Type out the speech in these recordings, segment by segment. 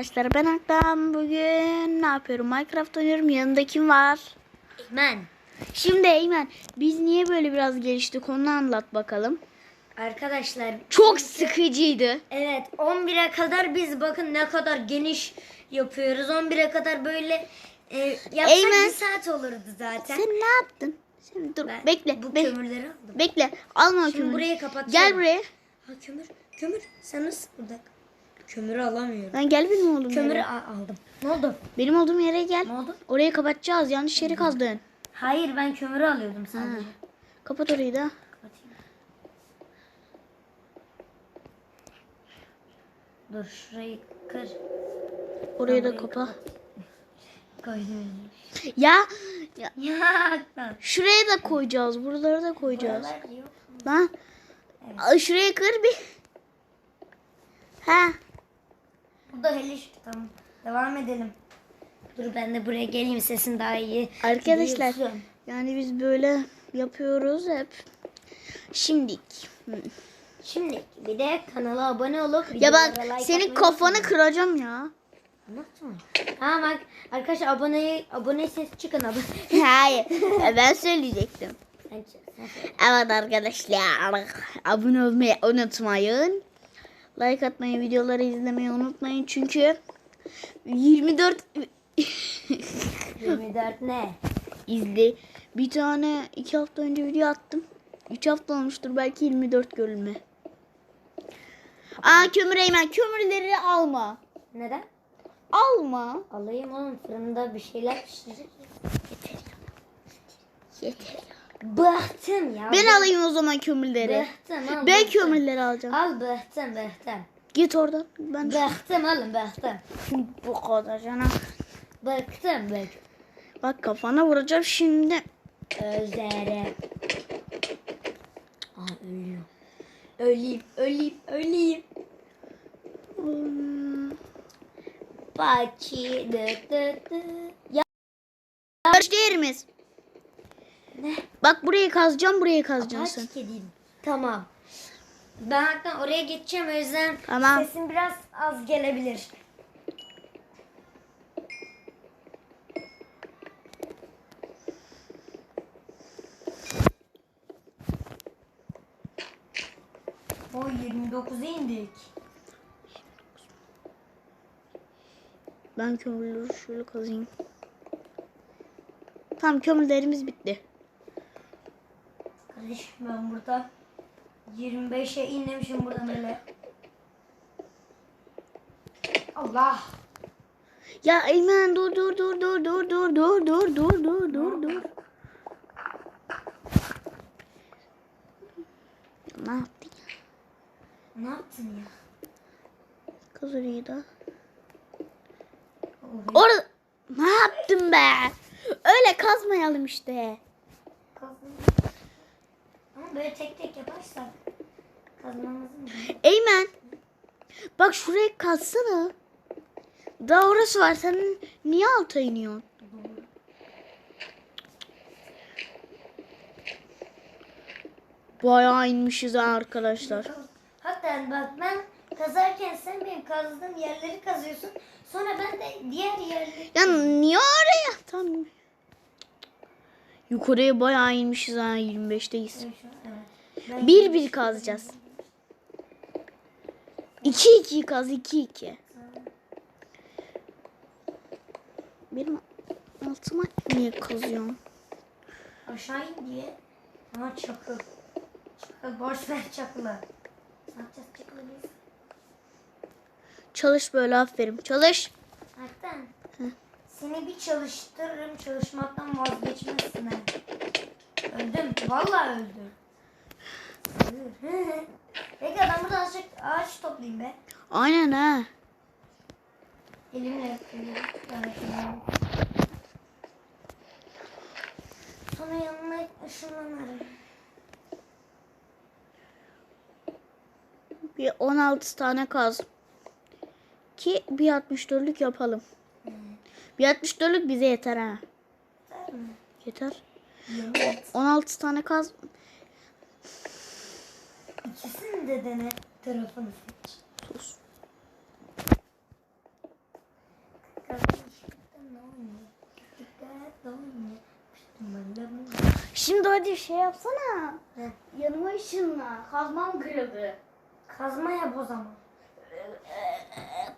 Arkadaşlar ben Aktan bugün ne yapıyorum? Minecraft oynuyorum. Yanında kim var? Ben. Şimdi Eymen biz niye böyle biraz geliştik onu anlat bakalım. Arkadaşlar Çok sıkıcıydı. evet 11'e kadar biz bakın ne kadar geniş yapıyoruz. 11'e kadar böyle e, yapsak Eymen. bir saat olurdu zaten. Sen ne yaptın? Sen dur Ben bekle. bu be- kömürleri aldım. bekle. Alma Şimdi kömürü. burayı kapatacağım. Gel buraya. Ha kömür. Kömür. Sen nasıl burada? Kömürü alamıyorum. Ben gel benim olduğum Kömürü yere. aldım. Ne oldu? Benim olduğum yere gel. Ne oldu? Orayı kapatacağız. Yanlış yeri kazdın. Hayır ben kömürü alıyordum sadece. Kapat orayı da. Kapatayım. Dur şurayı kır. Orayı da kapa. Koydum. Ya, ya Ya şuraya da koyacağız. Buraları da koyacağız. Buralar yok. Lan. Şuraya kır bir. Ha. Bu da hele tamam. Devam edelim. Dur ben de buraya geleyim sesin daha iyi. Arkadaşlar duyulsun. yani biz böyle yapıyoruz hep. Şimdi Şimdi bir de kanala abone olup ya videolara bak like senin atmayı kafanı unutmayın. kıracağım ya. Anlatsana. Ha bak arkadaşlar abone abone ses çıkın abone. Hayır ben söyleyecektim. Sen sen. Evet arkadaşlar abone olmayı unutmayın. Like atmayı, videoları izlemeyi unutmayın çünkü 24 24 ne? izle. Bir tane iki hafta önce video attım. 3 hafta olmuştur belki 24 görülme. Aa kömür Eymen kömürleri alma. Neden? Alma. Alayım oğlum fırında bir şeyler pişirecek. Yeter. Bıhtım ya. Ben alayım o zaman kömürleri. Bıhtım al. Ben bıhtım. kömürleri alacağım. Al bıhtım bıhtım. Git oradan. Ben Bıhtım oğlum bıhtım. bu kadar canım. Bıktım bıktım. Bak kafana vuracağım şimdi. Özere. Aa ölüyor. Öleyim, öleyim, öleyim. Hmm. Dı dı dı. Ya değerimiz. Ne? Bak burayı kazacağım burayı kazacaksın. Aç kediyim. Tamam. Ben hatta oraya geçeceğim o yüzden Tamam. sesim biraz az gelebilir. O 29'a indik. Ben kömürleri şöyle kazayım. Tamam kömürlerimiz bitti. Kardeşim ben burada 25'e inlemişim burada böyle. Allah. Ya Eymen dur dur dur dur dur dur dur dur dur dur dur dur. Ne yaptın ya? Ne yaptın ya? Kaz orayı da. Orayı Orada ne yaptın be? Öyle kazmayalım işte. Böyle tek tek yaparsak kazmamız mı? Eymen. Bak şuraya kazsana. Daha orası var. Sen niye alta iniyorsun? Bayağı inmişiz ha arkadaşlar. Hatta bak ben kazarken sen benim kazdığım yerleri kazıyorsun. Sonra ben de diğer yerleri... Ya niye oraya? Tamam. Yukarıya bayağı inmişiz ha 25'teyiz. Evet. Ben Bir bir kazacağız. 2 2 kaz 2 2. Benim altıma niye kazıyorsun? aşağı in diye. Ama çakıl. Çakıl boş ver çakılı. Biz? Çalış böyle aferin. Çalış. Hatta seni bir çalıştırırım çalışmaktan vazgeçmezsin ha. Öldüm. Vallahi öldüm. Peki ben burada azıcık ağaç toplayayım be. Aynen ha. Elimle yapıyorum. Sonra yanına ışınlanırım. Bir 16 tane kaz. Ki bir 64'lük yapalım. Bir 64'lük bize yeter ha. Yeter. Evet. 16 tane kaz. İkisini de dene tarafını seç. Sus. Şimdi hadi şey yapsana. Heh. Yanıma ışınla. Kazmam kırıldı. Kazma yap o zaman.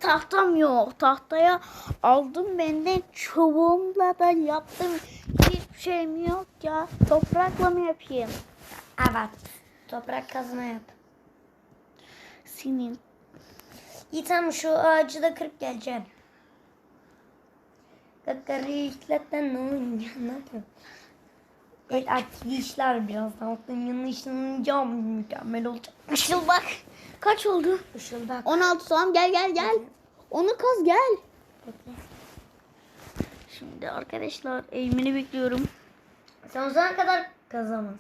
Tahtam yok. Tahtaya aldım benden çubuğumla da yaptım. Hiçbir şeyim yok ya. Toprakla mı yapayım? Evet. Toprak kazma yap. Senin. İyi tamam şu ağacı da kırıp geleceğim. Kakarikletten ne oynuyor? Ne yapıyor? Evet arkadaşlar birazdan altın yanına ışınlanacağım. Mükemmel olacak. Işıl bak. Kaç oldu? Işıldak. 16 tamam gel gel gel. Onu kaz gel. Bekle. Şimdi arkadaşlar eğimini bekliyorum. Sen o zamana kadar kazamaz.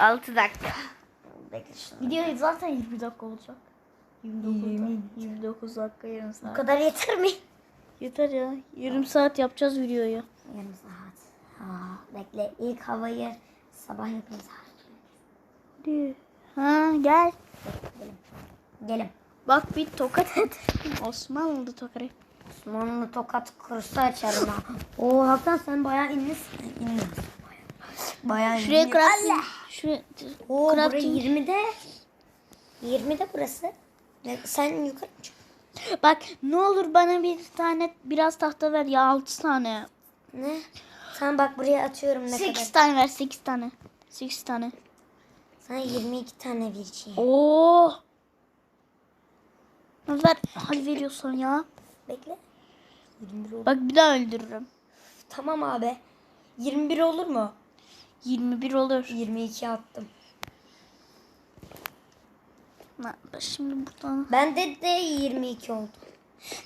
6 dakika. Bekle şunu. Video zaten 20 dakika olacak. 29, Yemin. 29 dakika yarım Bu saat. kadar yeter mi? Yeter ya. Yarım saat yapacağız videoyu. Yarım saat. Ha, bekle ilk havayı sabah yapayım. Hadi. Ha gel. Gelin. Bak bir tokat et. Osmanlı tokat. Osmanlı tokat kursu açarım ha. Oo Hakan sen bayağı inlisin. İnlisin. Bayağı Şuraya inlisin. crafting. Şuraya Oo crafting. 20'de. 20'de burası. Sen yukarı mı çık? Bak ne olur bana bir tane biraz tahta ver ya 6 tane. Ne? Sen bak buraya atıyorum ne 8 kadar. tane ver 8 tane. 8 tane. Sana 22 tane vereceğim. Oo. Ver. Hadi veriyorsun ya. Bekle. 21 olur. Bak bir daha öldürürüm. Tamam abi. 21 olur mu? 21 olur. 22 attım. Ha, Şimdi buradan. Bende de 22 oldu.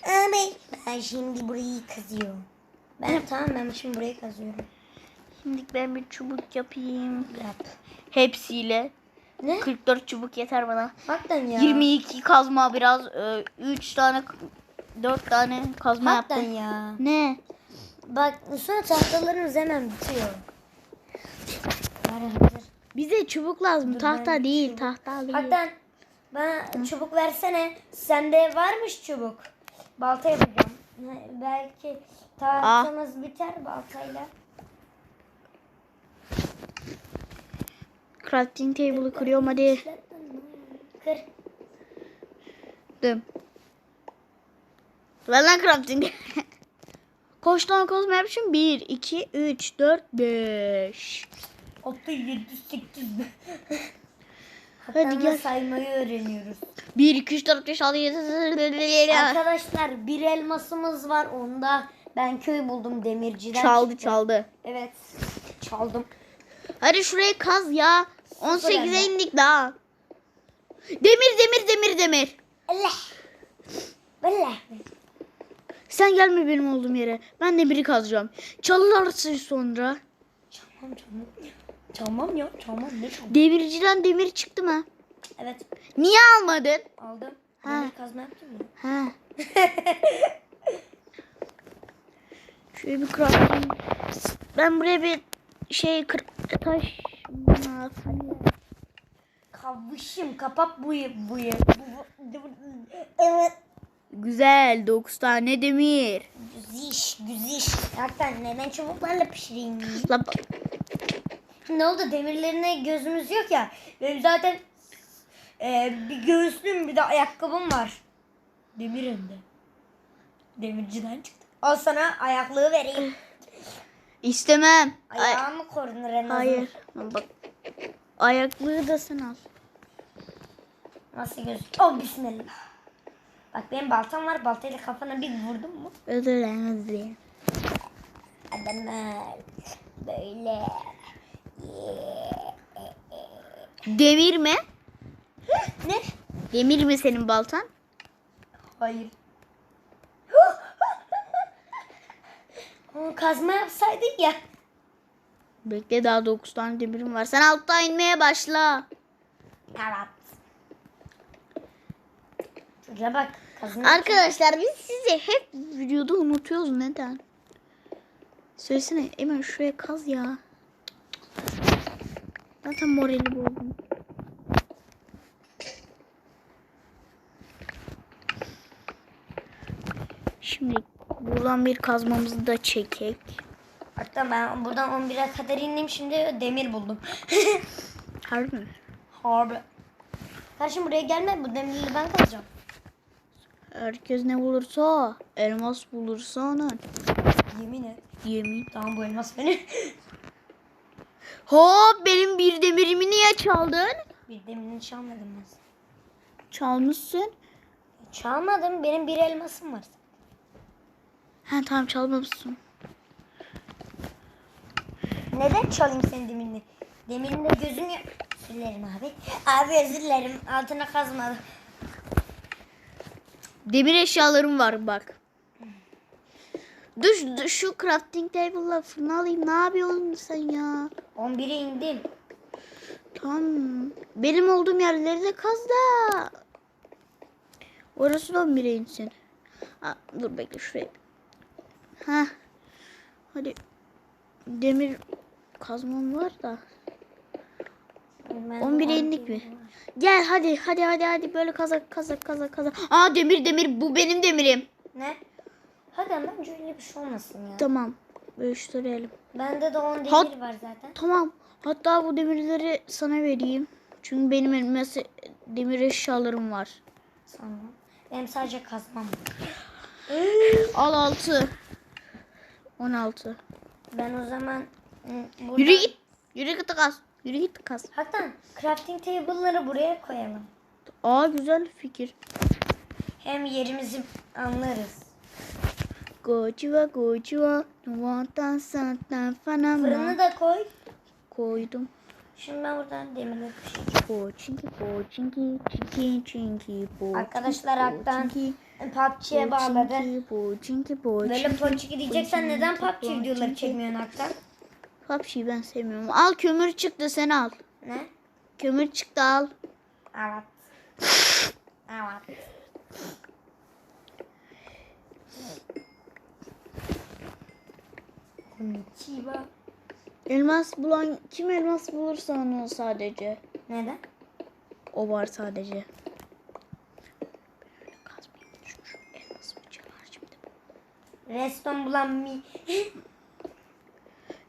Abi ben şimdi burayı kazıyorum. Ben tamam ben şimdi burayı kazıyorum. Şimdi ben bir çubuk yapayım. Yap. Hepsiyle. Ne? 44 çubuk yeter bana. Hakikaten ya. 22 kazma biraz. 3 tane 4 tane kazma Hakikaten yaptım. ya. Ne? Bak sonra tahtalarımız hemen bitiyor. Bari hazır. Bize çubuk lazım. Dur, tahta ben değil, çubuk- tahta değil. Hakikaten bana çubuk versene. Sende varmış çubuk. Balta yapacağım. Belki tahtamız biter baltayla. Crafting table'ı kırıyorum hadi. Kır. Dım. Ver lan crafting. Koş lan kozma yapmışım. 1, 2, 3, 4, 5. 6, 7, 8. Hadi gel. saymayı öğreniyoruz. 1, 2, 3, 4, 5, 6, 7, Arkadaşlar bir elmasımız var. Onda ben köy buldum demirciden. Çaldı çıktı. çaldı. Evet. Çaldım. Hadi şurayı kaz ya. 18'e elde. indik daha. Demir demir demir demir. Allah. Allah. Sen gelme benim olduğum yere. Ben demiri kazacağım. Çalılarsın sonra. Çalmam çalmam. Çalmam ya. Çalmam ne çalmam. Demirciden demir çıktı mı? Evet. Niye almadın? Aldım. Ha. Demir kazma yaptım ya. Ha. Şöyle bir crafting. Ben buraya bir şey kır taş Kavuşum kapat bu bu. Evet. Güzel 9 tane demir. Güziş güziş. Hakikaten neden çubuklarla pişireyim? La, Ne oldu demirlerine gözümüz yok ya. Benim zaten e, bir göğüslüğüm bir de ayakkabım var. Demir hem de. Demirciden çıktı. Al sana ayaklığı vereyim. İstemem. Ay, Ayağımı korunur en azından. hayır. Bak. Ayaklığı da sen al. Nasıl gözüküyor? Oh bismillah. Bak benim baltam var. Baltayla kafana bir vurdum mu? Ödülemez diye. Adamlar böyle. Demir mi? Ne? Demir mi senin baltan? Hayır. Onu kazma yapsaydık ya. Bekle daha 9 tane demirim var. Sen altta inmeye başla. Evet. Şuraya bak. Kazma Arkadaşlar biz sizi hep videoda unutuyoruz. Neden? Söylesene Emel şuraya kaz ya. Zaten morali bozdum. Şimdi buradan bir kazmamızı da çekek. Hatta ben buradan 11'e kadar indim şimdi demir buldum. Harbi mi? Harbi. Kardeşim buraya gelme bu demirleri ben kazacağım. Herkes ne bulursa o. Elmas bulursa onun. Yemin et. Yemin. Tamam bu elmas benim. Hop benim bir demirimi niye çaldın? bir demirini çalmadım ben. Çalmışsın. Çalmadım benim bir elmasım var. Ha tamam çalmamışsın. Neden çalayım senin demirini? Demirinde gözüm. Özür dilerim abi. Abi özür dilerim. Altına kazmadı. Demir eşyalarım var bak. Dur şu- crafting table'la fırına alayım. Ne yapıyorsun sen ya? 11'e indim. Tamam. Benim olduğum yerleri de kaz da. Orası da 11'e insin. Ha, dur bekle şuraya. Ha. Hadi. Demir kazmam var da. Ben 11'e indik mi? Gel hadi hadi hadi hadi böyle kazak kazak kazak kazak. Aa demir demir bu benim demirim. Ne? Hadi ama öyle bir şey olmasın ya. Tamam. Bölüştürelim. Bende de 10 demir Hat- var zaten. Tamam. Hatta bu demirleri sana vereyim. Çünkü benim elmas demir eşyalarım var. Tamam. Benim sadece kazmam var. Al 6. 16. Ben o zaman buradan... Yürü git. Yürü git kaz. Yürü git kaz. Hatta crafting table'ları buraya koyalım. Aa güzel fikir. Hem yerimizi anlarız. Gojiva gojiva. Nuvantan santan fanama. Fırını da koy. Koydum. Şimdi ben buradan demirleri pişireceğim. Poçinki poçinki çinki çinki poçinki Arkadaşlar haktan poçinki, PUBG'ye bağladı. poçinki, poçinki poçinki. Böyle PUBG diyeceksen neden PUBG videoları çekmiyorsun haktan? PUBG'yi ben sevmiyorum. Al kömür çıktı sen al. Ne? Kömür çıktı al. Evet. Evet. Konnichiwa. Elmas bulan kim elmas bulursa onu sadece. Neden? O var sadece. Böyle kazmayayım. Şu, şu elmasımı çalar şimdi. Reston bulan mi?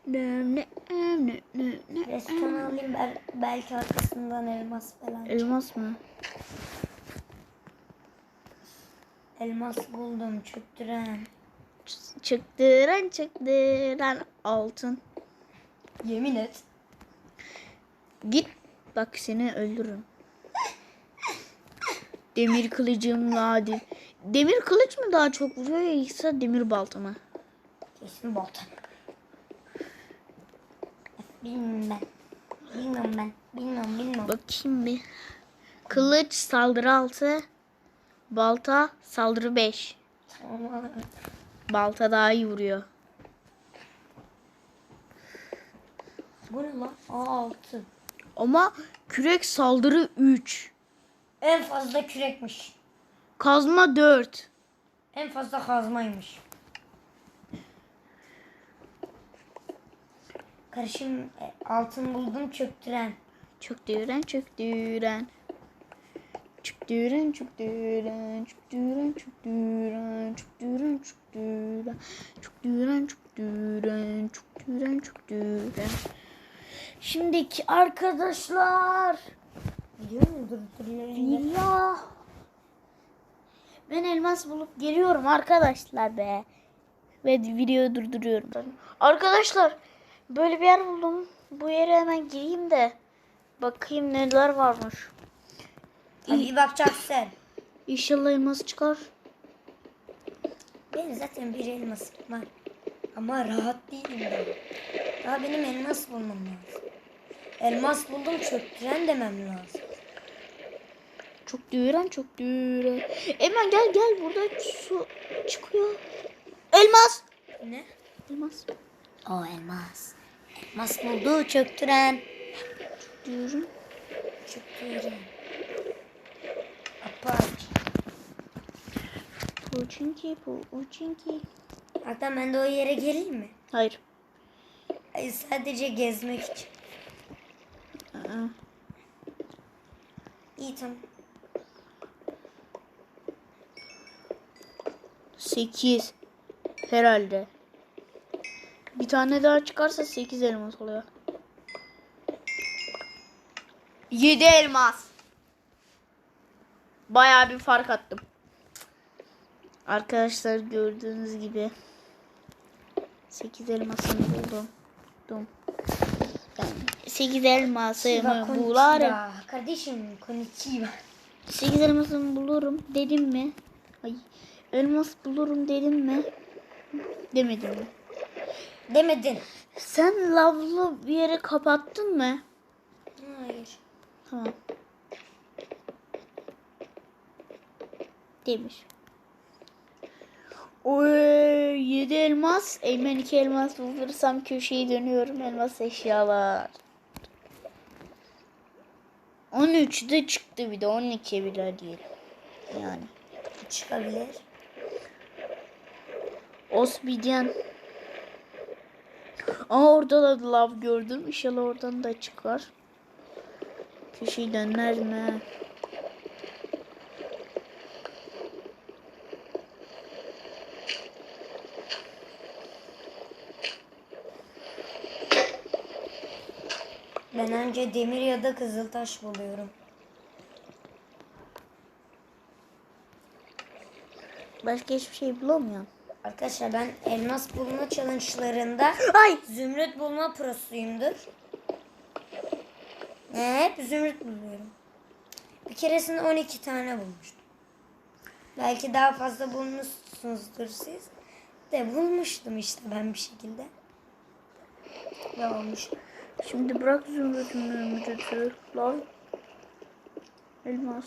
Ne ne ne ne ne. Reston alayım bel- belki arkasından elmas falan. Elmas mı? Elmas buldum çöktüren. Ç- Çıktıran çıktıran altın. Yemin et. Git bak seni öldürürüm. Demir kılıcımla hadi. Demir kılıç mı daha çok vuruyor yoksa demir balta mı? Kesin balta. Bilmem ben. Bilmiyorum ben. Bilmiyorum bilmiyorum. Bakayım bir. Kılıç saldırı 6. Balta saldırı 5. Tamam. Balta daha iyi vuruyor. Bu ne lan? Aa, altı. Ama kürek saldırı 3. En fazla kürekmiş. Kazma 4. En fazla kazmaymış. Karışım e, altın buldum çöktüren. Çöktüren çöktüren. Çöktüren çöktüren çöktüren çöktüren çöktüren çöktüren çöktüren çöktüren çöktüren çöktüren. Şimdiki arkadaşlar. Biliyor musun? Billah. Ben elmas bulup geliyorum arkadaşlar be. Ve videoyu durduruyorum. Arkadaşlar böyle bir yer buldum. Bu yere hemen gireyim de bakayım neler varmış. Bir bakacaksın. İnşallah elmas çıkar. Benim zaten bir elmasım var. Ama rahat değilim ben. Daha benim elmas bulmam lazım. Elmas buldum çöktüren demem lazım. Çok düren çok düren. Hemen gel gel burada su çıkıyor. Elmas. Ne? Elmas. O elmas. Elmas buldu çöktüren. Diyorum. Çöktüren. Apaç. Poçinki poçinki. Hatta ben de o yere geleyim mi? Hayır. Ay, sadece gezmek için. Aa. İyi tamam. 8 herhalde. Bir tane daha çıkarsa 8 elmas oluyor. 7 elmas. Bayağı bir fark attım. Arkadaşlar gördüğünüz gibi 8 elmasını buldum. Buldum. Yani 8 elmasımı bularım. Kardeşim konnichiwa. 8 elmasımı bulurum dedim mi? Ay, elmas bulurum dedim mi? Demedim mi? Demedin. Sen lavlı bir yere kapattın mı? Hayır. Tamam. Demiş. Oy 7 elmas. Eymen 2 elmas bulursam köşeyi dönüyorum. Elmas eşyalar. 13 de çıktı bir de 12 bile değil. Yani. Çıkabilir. Osbidyen. Aa orada da lav gördüm. İnşallah oradan da çıkar. Köşeyi döner mi? Ben önce demir ya da kızıltaş buluyorum. Başka hiçbir şey bulamıyorum. Arkadaşlar ben elmas bulma challenge'larında Ay! zümrüt bulma prosuyumdur. Ee, hep zümrüt buluyorum. Bir keresinde 12 tane bulmuştum. Belki daha fazla bulmuşsunuzdur siz. De bulmuştum işte ben bir şekilde. Ve olmuş. Şimdi bırak zümrütün zümrütü. Lav. Elmas.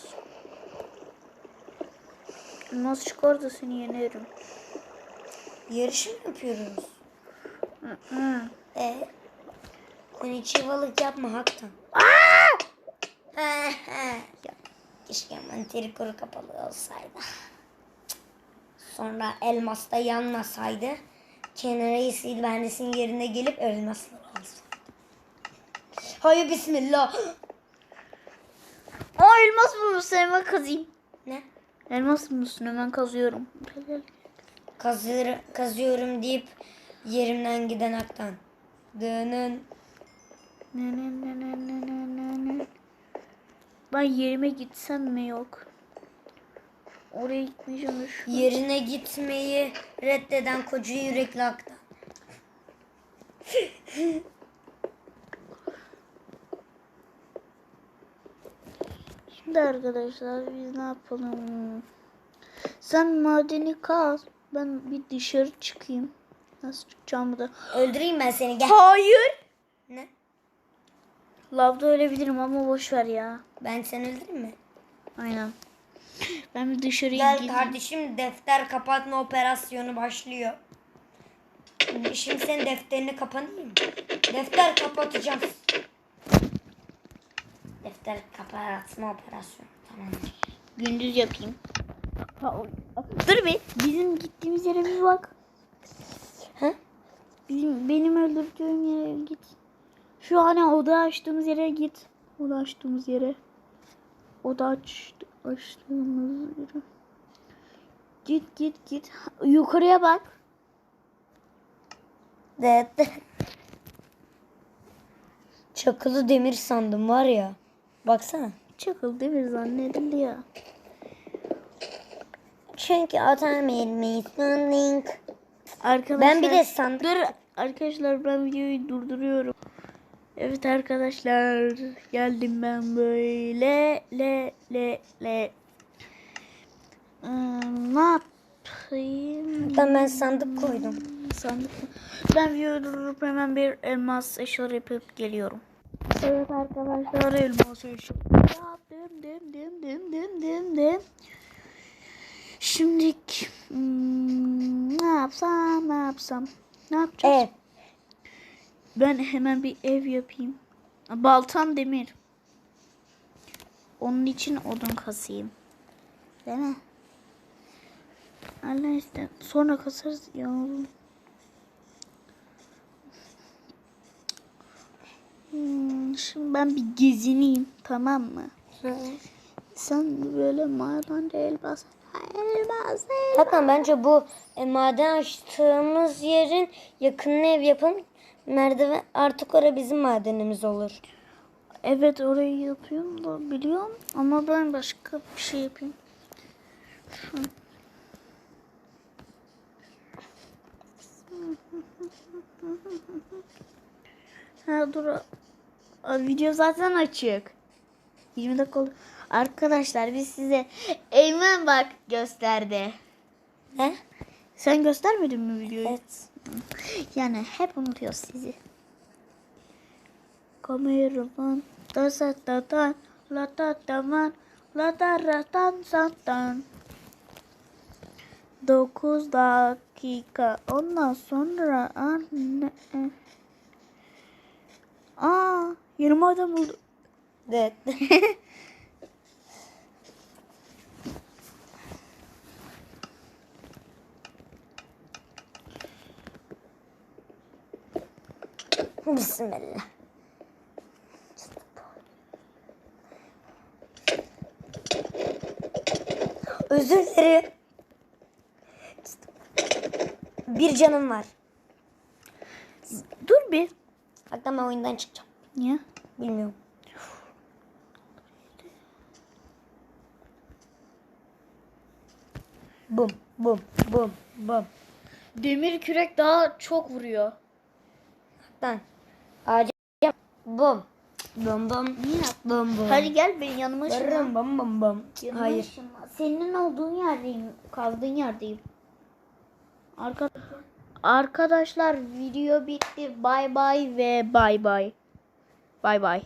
Elmas çıkar da seni yenerim. Yarış mı yapıyoruz? Hı hı. E Konnichiwa'lık yapma haktan. keşke manteri kuru kapalı olsaydı. Sonra elmas da yanmasaydı. Kenan Reis'i bendesin yerine gelip elmasları alsaydı. Hayır bismillah. Aa elmas bulmuşsun hemen kazayım. Ne? Elmas bulmuşsun hemen kazıyorum. Kazır, kazıyorum deyip yerimden giden aktan. Dının. Ben yerime gitsem mi yok. Oraya gitmeyeceğim. Yerine gitmeyi reddeden koca yürekli aktan. Şimdi arkadaşlar biz ne yapalım? Sen madeni kaz. Ben bir dışarı çıkayım. Nasıl çıkacağımı da. Öldüreyim ben seni gel. Hayır. Ne? Lavda ölebilirim ama boş ver ya. Ben seni öldüreyim mi? Aynen. Ben bir dışarıya Gel gideyim. kardeşim defter kapatma operasyonu başlıyor. Şimdi senin defterini kapatayım mı? Defter kapatacağım. Defter kapatma operasyonu. Tamam. Gündüz yapayım. Ha, Dur bir. Bizim gittiğimiz yere bir bak. He? Bizim, benim öldürdüğüm yere git. Şu hani oda açtığımız yere git. Oda açtığımız yere. Oda aç, açtığımız yere. Git git git. Yukarıya bak. De. Çakılı demir sandım var ya. Baksana. Çakıl demir zannedildi ya. Çünkü otomatik link. Arkadaşlar. Ben bir de sandık. Dur arkadaşlar ben videoyu durduruyorum. Evet arkadaşlar geldim ben böyle le le le. Hmm, ne yapayım? Hatta ben sandık koydum. Sandık? Ben videoyu durdurup hemen bir elmas eşyaları yapıp geliyorum. Evet arkadaşlar elmas eşya. Dım dım dım dım dım dım dım. Şimdi hmm, ne yapsam ne yapsam ne yapacağız? Evet. Ben hemen bir ev yapayım. Baltam demir. Onun için odun kasayım. Değil mi? Allah işte sonra kasarız ya. Hmm, şimdi ben bir gezineyim tamam mı? Sen böyle maden elbas elmas. Hakan bence bu e, maden açtığımız yerin yakınına ev yapın. Merdiven artık orası bizim madenimiz olur. Evet orayı yapıyorum da biliyorum ama ben başka bir şey yapayım. Şu. Ha dur. Video zaten açık. 20 dakika oldu. Arkadaşlar biz size Eymen bak gösterdi. Ne? Sen göstermedin mi videoyu? Evet. Yani hep unutuyoruz sizi. Kameraman da satatan la ta taman la ta ratan satan. 9 dakika ondan sonra anne. Aa 20 adam oldu. Evet. Bismillah. Özür dilerim. Bir canım var. Dur bir. Hatta ben oyundan çıkacağım. Niye? Bilmiyorum. Bum bum bum bum. Demir kürek daha çok vuruyor. Ben ağaca bum bum bum bum bum. Hadi gel benim yanıma ışınlan. Bum bum bum. Yanıma Hayır. ışınlan. Senin olduğun yerdeyim. Kaldığın yerdeyim. Arka... Arkadaşlar video bitti. Bay bay ve bay bay. Bay bay.